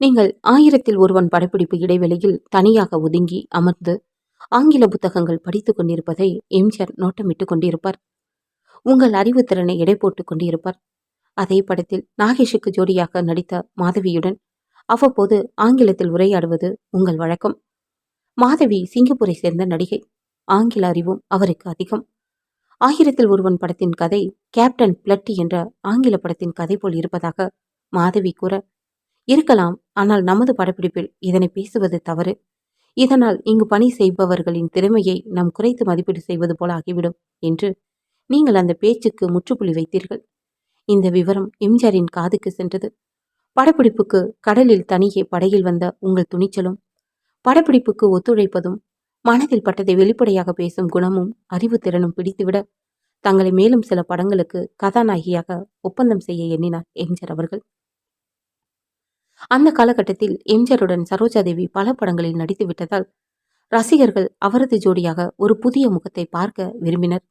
நீங்கள் ஆயிரத்தில் ஒருவன் படப்பிடிப்பு இடைவெளியில் தனியாக ஒதுங்கி அமர்ந்து ஆங்கில புத்தகங்கள் படித்துக் கொண்டிருப்பதை எம்ஜிஆர் நோட்டமிட்டுக் கொண்டிருப்பார். உங்கள் அறிவுத்திறனை எடை போட்டுக் கொண்டிருப்பார். அதே படத்தில் நாகேஷுக்கு ஜோடியாக நடித்த மாதவியுடன் அவ்வப்போது ஆங்கிலத்தில் உரையாடுவது உங்கள் வழக்கம். மாதவி சிங்கப்பூரை சேர்ந்த நடிகை. ஆங்கில அறிவும் அவருக்கு அதிகம். ஆயிரத்தில் ஒருவன் படத்தின் கதை கேப்டன் பிளட்டி என்ற ஆங்கில படத்தின் கதை போல் இருப்பதாக மாதவி கூற இருக்கலாம். ஆனால் நமது படப்பிடிப்பில் இதனை பேசுவது தவறு. இதனால் இங்கு பணி செய்பவர்களின் திறமையை நாம் குறைத்து மதிப்பீடு செய்வது போல ஆகிவிடும் என்று நீங்கள் அந்த பேச்சுக்கு முற்றுப்புள்ளி வைத்தீர்கள். இந்த விவரம் எம்ஜிஆரின் காதுக்கு சென்றது. படப்பிடிப்புக்கு கடலில் தனியே படகில் வந்த உங்கள் துணிச்சலும் படப்பிடிப்புக்கு ஒத்துழைப்பதும் மனதில் பட்டதை வெளிப்படையாக பேசும் குணமும் அறிவுத்திறனும் பிடித்துவிட தங்களை மேலும் சில படங்களுக்கு கதாநாயகியாக ஒப்பந்தம் செய்ய எண்ணினார் எம்ஜிஆர் அவர்கள். அந்த காலகட்டத்தில் எம்ஜிஆருடன் சரோஜாதேவி பல படங்களில் நடித்து விட்டதால் ரசிகர்கள் அவரது ஜோடியாக ஒரு புதிய முகத்தை பார்க்க விரும்பினர்.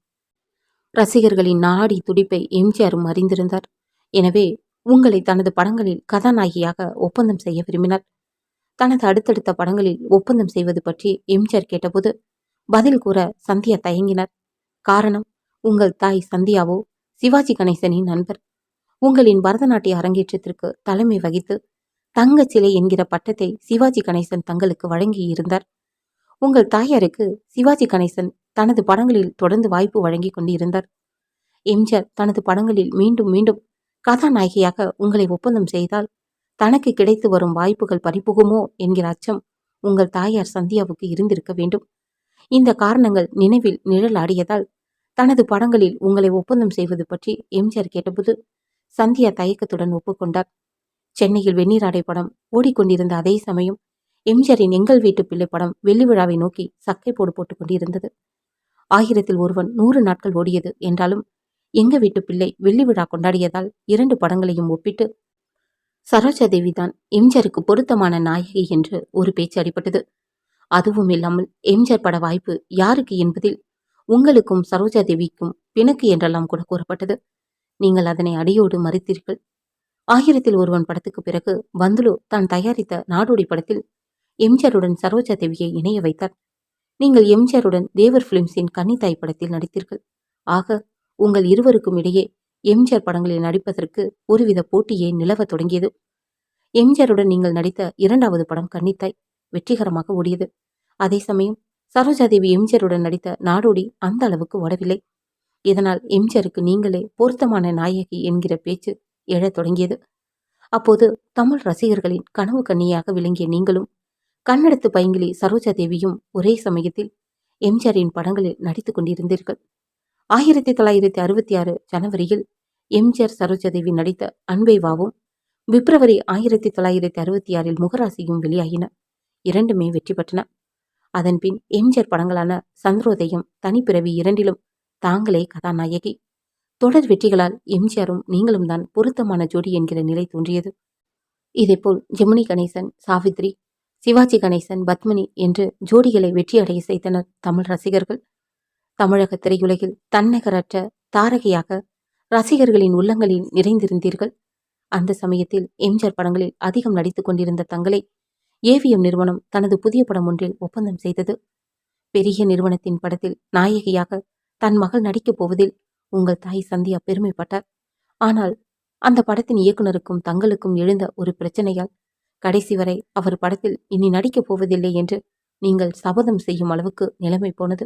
ரசிகர்களின் நாடி துடிப்பை எம்ஜிஆரும் அறிந்திருந்தார். எனவே உங்களை தனது படங்களில் கதாநாயகியாக ஒப்பந்தம் செய்ய விரும்பினார். தனது அடுத்தடுத்த படங்களில் ஒப்பந்தம் செய்வது பற்றி எம்ஜிஆர் கேட்டபோது பதில் கூற சந்தியா தயங்கினார். காரணம் உங்கள் தாய் சந்தியாவோ சிவாஜி கணேசனின் நண்பர். உங்களின் பரதநாட்டிய அரங்கேற்றத்திற்கு தலைமை வகித்து தங்க சிலை என்கிற பட்டத்தை சிவாஜி கணேசன் தங்களுக்கு வழங்கி இருந்தார் உங்கள் தாயாருக்கு சிவாஜி கணேசன் தனது படங்களில் தொடர்ந்து வாய்ப்பு வழங்கி கொண்டிருந்தார். எம்ஜிஆர் தனது படங்களில் மீண்டும் மீண்டும் கதாநாயகியாக உங்களை ஒப்பந்தம் செய்தால் தனக்கு கிடைத்து வரும் வாய்ப்புகள் பறிபுகுமோ என்கிற அச்சம் உங்கள் தாயார் சந்தியாவுக்கு இருந்திருக்க வேண்டும். இந்த காரணங்கள் நினைவில் நிழலாடியதால் தனது படங்களில் உங்களை ஒப்பந்தம் செய்வது பற்றி எம்ஜிஆர் கேட்டபோது சந்தியா தயக்கத்துடன் ஒப்புக்கொண்டார். சென்னையில் வெந்நீராடை படம் ஓடிக்கொண்டிருந்த அதே சமயம் எம்ஜிஆரின் எங்கள் வீட்டு பிள்ளை படம் வெள்ளி விழாவை நோக்கி சக்கை போடு போட்டுக் கொண்டிருந்தது. ஆயிரத்தில் ஒருவன் நூறு நாட்கள் ஓடியது என்றாலும் எங்க வீட்டு பிள்ளை வெள்ளி விழா கொண்டாடியதால் இரண்டு படங்களையும் ஒப்பிட்டு சரோஜாதேவி தான் எம்ஜிஆருக்கு பொருத்தமான நாயகி என்று ஒரு பேச்சு அடிபட்டது. அதுவும் இல்லாமல் எம்ஜிஆர் பட வாய்ப்பு யாருக்கு என்பதில் உங்களுக்கும் சரோஜாதேவிக்கும் பிணக்கு என்றெல்லாம் கூட கூறப்பட்டது. நீங்கள் அதனை அடியோடு மறுத்தீர்கள். ஆயிரத்தில் ஒருவன் படத்துக்கு பிறகு பந்துலு தான் தயாரித்த நாடோடி படத்தில் எம்ஜிஆருடன் சரோஜா தேவியை இணைய வைத்தார். நீங்கள் எம்ஜிஆருடன் தேவர் பிலிம்ஸின் கன்னித்தாய் படத்தில் நடித்தீர்கள். ஆக உங்கள் இருவருக்கும் இடையே எம்ஜிஆர் படங்களில் நடிப்பதற்கு ஒருவித போட்டியே நிலவத் தொடங்கியது. எம்ஜிஆருடன் நீங்கள் நடித்த இரண்டாவது படம் கன்னித்தாய் வெற்றிகரமாக ஓடியது. அதே சமயம் சரோஜாதேவி எம்ஜிஆருடன் நடித்த நாடோடி அந்த அளவுக்கு ஓடவில்லை. இதனால் எம்ஜிஆருக்கு நீங்களே பொருத்தமான நாயகி என்கிற பேச்சு எழத் தொடங்கியது. அப்போது தமிழ் ரசிகர்களின் கனவு கண்ணியாக விளங்கிய நீங்களும் கண்ணெடுத்து பைங்கிலி சரோஜா தேவியும் ஒரே சமயத்தில் எம்ஜிஆரின் படங்களில் நடித்துக் கொண்டிருந்தீர்கள். ஆயிரத்தி தொள்ளாயிரத்தி அறுபத்தி ஆறு ஜனவரியில் எம்ஜிஆர் சரோஜாதேவி நடித்த அன்பை வாவும் பிப்ரவரி ஆயிரத்தி தொள்ளாயிரத்தி அறுபத்தி ஆறில் முகராசியும் வெளியாகின இரண்டுமே வெற்றி பெற்றன. அதன்பின் எம்ஜிஆர் படங்களான சந்திரோதயம் தனிப்பிறவி இரண்டிலும் தாங்களே கதாநாயகி. தொடர் வெற்றிகளால் எம்ஜிஆரும் நீங்களும் தான் பொருத்தமான ஜோடி என்கிற நிலை தோன்றியது. இதேபோல் ஜெமினி கணேசன் சாவித்ரி சிவாஜி கணேசன் பத்மினி என்று ஜோடிகளை வெற்றியடைய செய்தனர் தமிழ் ரசிகர்கள். தமிழக திரையுலகில் தன்னகரற்ற தாரகையாக ரசிகர்களின் உள்ளங்களில் நிறைந்திருந்தீர்கள். அந்த சமயத்தில் எம்ஜிஆர் படங்களில் அதிகம் நடித்துக் கொண்டிருந்த தங்களை ஏவிஎம் நிறுவனம் தனது புதிய படம் ஒன்றில் ஒப்பந்தம் செய்தது. பெரிய நிறுவனத்தின் படத்தில் நாயகியாக தன் மகள் நடிக்கப் போவதில் உங்கள் தாய் சந்தியா பெருமைப்பட்டார். ஆனால் அந்த படத்தின் இயக்குனருக்கும் தங்களுக்கும் எழுந்த ஒரு பிரச்சனையால் கடைசி வரை அவர் படத்தில் இனி நடிக்கப் போவதில்லை என்று நீங்கள் சபதம் செய்யும் அளவுக்கு நிலைமை போனது.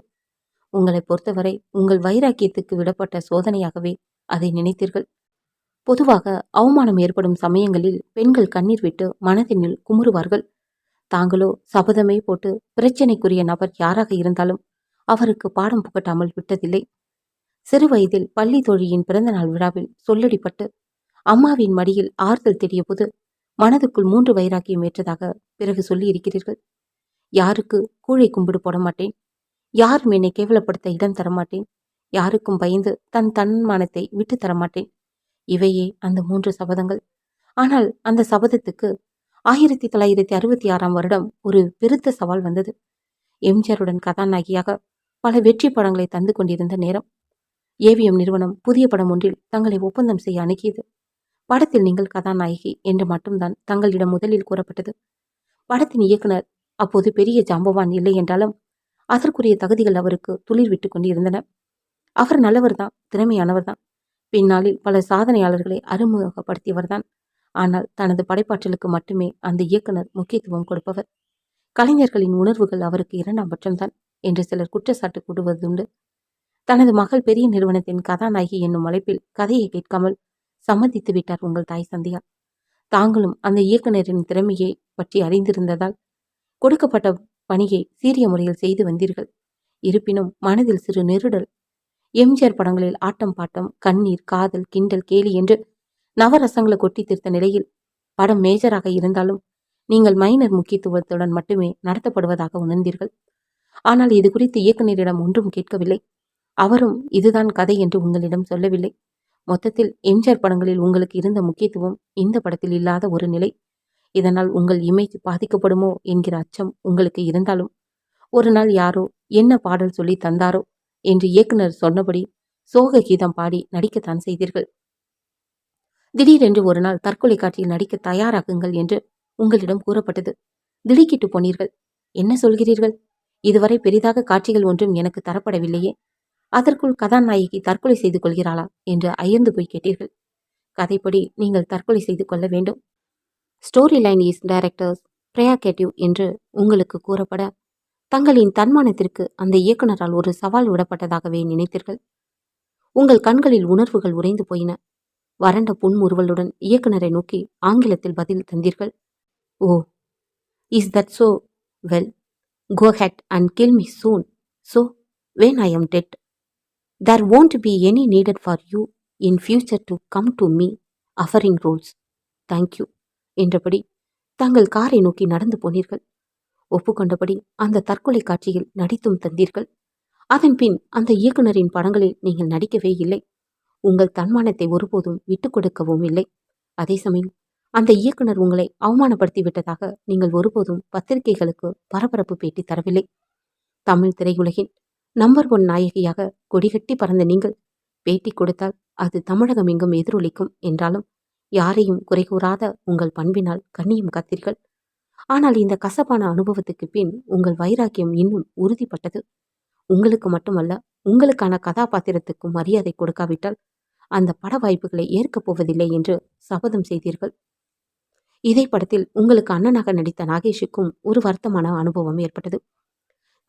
உங்களை பொறுத்தவரை உங்கள் வைராக்கியத்துக்கு விடப்பட்ட சோதனையாகவே அதை நினைத்தீர்கள். பொதுவாக அவமானம் ஏற்படும் சமயங்களில் பெண்கள் கண்ணீர் விட்டு மனதினில் குமுறுவார்கள். தாங்களோ சபதமே போட்டு பிரச்சனைக்குரிய நபர் யாராக இருந்தாலும் அவருக்கு பாடம் புகட்டாமல் விட்டதில்லை. சிறு வயதில் பள்ளி தோழியின் பிறந்தநாள் விழாவில் சொல்லடிப்பட்டு அம்மாவின் மடியில் ஆறுதல் தேடிய போது மனதுக்குள் மூன்று வைராக்கியம் ஏற்றதாக பிறகு சொல்லி இருக்கிறீர்கள் யாருக்கு கூழை கும்பிடு போட மாட்டேன் யாரும் என்னை கேவலப்படுத்த இடம் தரமாட்டேன். யாருக்கும் பயந்து தன் தன்மானத்தை விட்டு தரமாட்டேன். இவையே அந்த மூன்று சபதங்கள். ஆனால் அந்த சபதத்துக்கு ஆயிரத்தி தொள்ளாயிரத்தி அறுபத்தி ஆறாம் வருடம் ஒரு பெருத்த சவால் வந்தது. எம்ஜிஆருடன் கதாநாயகியாக பல வெற்றி படங்களை தந்து கொண்டிருந்த நேரம். ஏவிஎம் நிறுவனம் புதிய படம் ஒன்றில் தங்களை ஒப்பந்தம் செய்ய அணுகியது. படத்தில் நீங்கள் கதாநாயகி என்று மட்டும்தான் தங்களிடம் முதலில் கூறப்பட்டது. படத்தின் இயக்குனர் அப்போது பெரிய ஜாம்பவான் இல்லை என்றாலும் அதற்குரிய தகுதிகள் அவருக்கு துளிர் விட்டு கொண்டிருந்தன. அவர் நல்லவர்தான் திறமையானவர்தான். பின்னாளில் பல சாதனையாளர்களை அறிமுகப்படுத்தியவர்தான். ஆனால் தனது படைப்பாற்றலுக்கு மட்டுமே அந்த இயக்குனர் முக்கியத்துவம் கொடுப்பவர். கலைஞர்களின் உணர்வுகள் அவருக்கு இரண்டாம் பட்சம்தான் என்று சிலர் குற்றச்சாட்டு கூடுவதுண்டு தனது மகள் பெரிய நிறுவனத்தின் கதாநாயகி என்னும் அழைப்பில் கதையை கேட்காமல் சம்மதித்து விட்டார் உங்கள் தாய் சந்தியா. தாங்களும் அந்த இயக்குநரின் திறமையை பற்றி அறிந்திருந்ததால் கொடுக்கப்பட்ட பணியை சீரிய முறையில் செய்து வந்தீர்கள். இருப்பினும் மனதில் சிறு நெருடல். எம்ஜிஆர் படங்களில் ஆட்டம் பாட்டம் கண்ணீர் காதல் கிண்டல் கேலி என்று நவரசங்களை கொட்டி தீர்த்த நிலையில் படம் மேஜராக இருந்தாலும் நீங்கள் மைனர் முக்கியத்துவத்துடன் மட்டுமே நடத்தப்படுவதாக உணர்ந்தீர்கள். ஆனால் இது குறித்து இயக்குநரிடம் ஒன்றும் கேட்கவில்லை. அவரும் இதுதான் கதை என்று உங்களிடம் சொல்லவில்லை. மொத்தத்தில் எம்ஜிஆர் படங்களில் உங்களுக்கு இருந்த முக்கியத்துவம் இந்த படத்தில் இல்லாத ஒரு நிலை. இதனால் உங்கள் இமேஜ் பாதிக்கப்படுமோ என்கிற அச்சம் உங்களுக்கு இருந்தாலும் ஒரு நாள் யாரோ என்ன பாடல் சொல்லி தந்தாரோ என்று இயக்குனர் சொன்னபடி சோக கீதம் பாடி நடிக்கத்தான் செய்தீர்கள். திடீரென்று ஒரு நாள் தற்கொலை காட்சியில் நடிக்க தயாராகுங்கள் என்று உங்களிடம் கூறப்பட்டது. திடுக்கிட்டு போனீர்கள். என்ன சொல்கிறீர்கள்? இதுவரை பெரிதாக காட்சிகள் ஒன்றும் எனக்கு தரப்படவில்லையே. அதற்குள் கதாநாயகி தற்கொலை செய்து கொள்கிறாளா என்று அயர்ந்து போய் கேட்டீர்கள். கதைப்படி நீங்கள் தற்கொலை செய்து கொள்ள வேண்டும். Story line is directors prerogative என்று உங்களுக்கு கூறப்பட தங்களின் தன்மானத்திற்கு அந்த இயக்குனரால் ஒரு சவால் விடப்பட்டதாகவே நினைத்தீர்கள். உங்கள் கண்களில் உணர்வுகள் உறைந்து போயின. வறண்ட புன்முறுவலுடன் இயக்குனரை நோக்கி ஆங்கிலத்தில் பதில் தந்தீர்கள். ஓ is that so well go ahead and kill me soon so when I am dead there won't be any needed for you in future to come to me offering roles thank you என்றபடி தங்கள் காரை நோக்கி நடந்து போனீர்கள். ஒப்புக்கொண்டபடி அந்த தற்கொலை காட்சியில் நடித்தும் தந்தீர்கள். அதன் பின் அந்த இயக்குனரின் படங்களில் நீங்கள் நடிக்கவே இல்லை. உங்கள் தன்மானத்தை ஒருபோதும் விட்டுக் கொடுக்கவும் இல்லை. அதே சமயம் அந்த இயக்குனர் உங்களை அவமானப்படுத்தி விட்டதாக நீங்கள் ஒருபோதும் பத்திரிகைகளுக்கு பரபரப்பு பேட்டி தரவில்லை. தமிழ் திரையுலகின் நம்பர் ஒன் நாயகியாக கொடிகட்டி பறந்த நீங்கள். பேட்டி கொடுத்தால் அது தமிழகம் எங்கும் எதிரொலிக்கும் என்றாலும் யாரையும் குறை கூறாத உங்கள் பண்பினால் கண்ணியம் கத்தீர்கள். ஆனால் இந்த கசப்பான அனுபவத்துக்கு பின் உங்கள் வைராக்கியம் இன்னும் உறுதிப்பட்டது. உங்களுக்கு மட்டுமல்ல உங்களுக்கான கதாபாத்திரத்துக்கும் மரியாதை கொடுக்காவிட்டால் அந்த பட வாய்ப்புகளை ஏற்கப் போவதில்லை என்று சபதம் செய்தீர்கள். இதே படத்தில் உங்களுக்கு அண்ணனாக நடித்த நாகேஷுக்கும் ஒரு வருத்தமான அனுபவம் ஏற்பட்டது.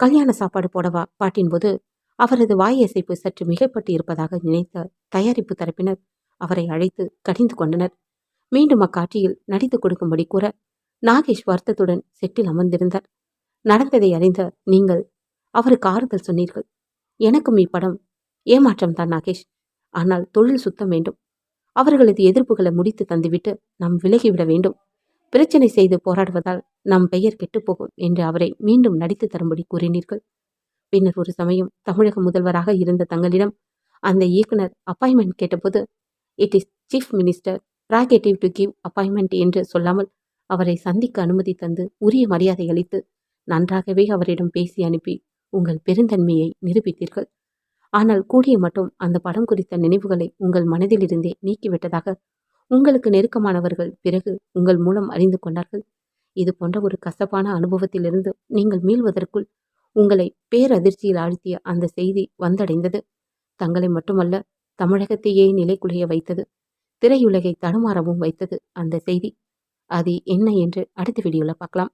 கல்யாண சாப்பாடு போடவா பாட்டின் போது அவரது வாயசைப்பு சற்று மிகைப்பட்டு இருப்பதாக நினைத்த தயாரிப்பு தரப்பினர் அவரை அழைத்து கடிந்து கொண்டனர். மீண்டும் அக்காட்சியில் நடித்து கொடுக்கும்படி கூற நாகேஷ் வருத்தத்துடன் செட்டில் அமர்ந்திருந்தார். நடந்ததை அறிந்த நீங்கள் அவருக்கு ஆறுதல் சொன்னீர்கள். எனக்கும் இப்படம் ஏமாற்றம் தான் நாகேஷ். ஆனால் தொழில் சுத்தம் வேண்டும். அவர்களது எதிர்ப்புகளை முடித்து தந்துவிட்டு நாம் விலகிவிட வேண்டும். பிரச்சனை செய்து போராடுவதால் நம் பெயர் கெட்டுப்போகும் என்று அவரை மீண்டும் நடித்து தரும்படி கூறினீர்கள். பின்னர் ஒரு சமயம் தமிழக முதல்வராக இருந்த தங்களிடம் அந்த இயக்குனர் அப்பாயின்மெண்ட் கேட்டபோது it is chief minister prerogative to give appointment என்று சொல்லாமல் அவரை சந்திக்க அனுமதி தந்து உரிய மரியாதை அளித்து நன்றாகவே அவரிடம் பேசி அனுப்பி உங்கள் பெருந்தன்மையை நிரூபித்தீர்கள். ஆனால் கூடிய மட்டும் அந்த படம் குறித்த நினைவுகளை உங்கள் மனதிலிருந்தே நீக்கிவிட்டதாக உங்களுக்கு நெருக்கமானவர்கள் பிறகு உங்கள் மூலம் அறிந்து கொண்டார்கள். இது போன்ற ஒரு கசப்பான அனுபவத்திலிருந்து நீங்கள் மீள்வதற்குள் உங்களை பேரதிர்ச்சியில் ஆழ்த்திய அந்த செய்தி வந்தடைந்தது. தங்களை மட்டுமல்ல தமிழகத்தையே நிலைக்குலைய வைத்தது. திரையுலகை தடுமாறவும் வைத்தது அந்த செய்தி. அது என்ன என்று அடுத்த வீடியோவில் பார்க்கலாம்.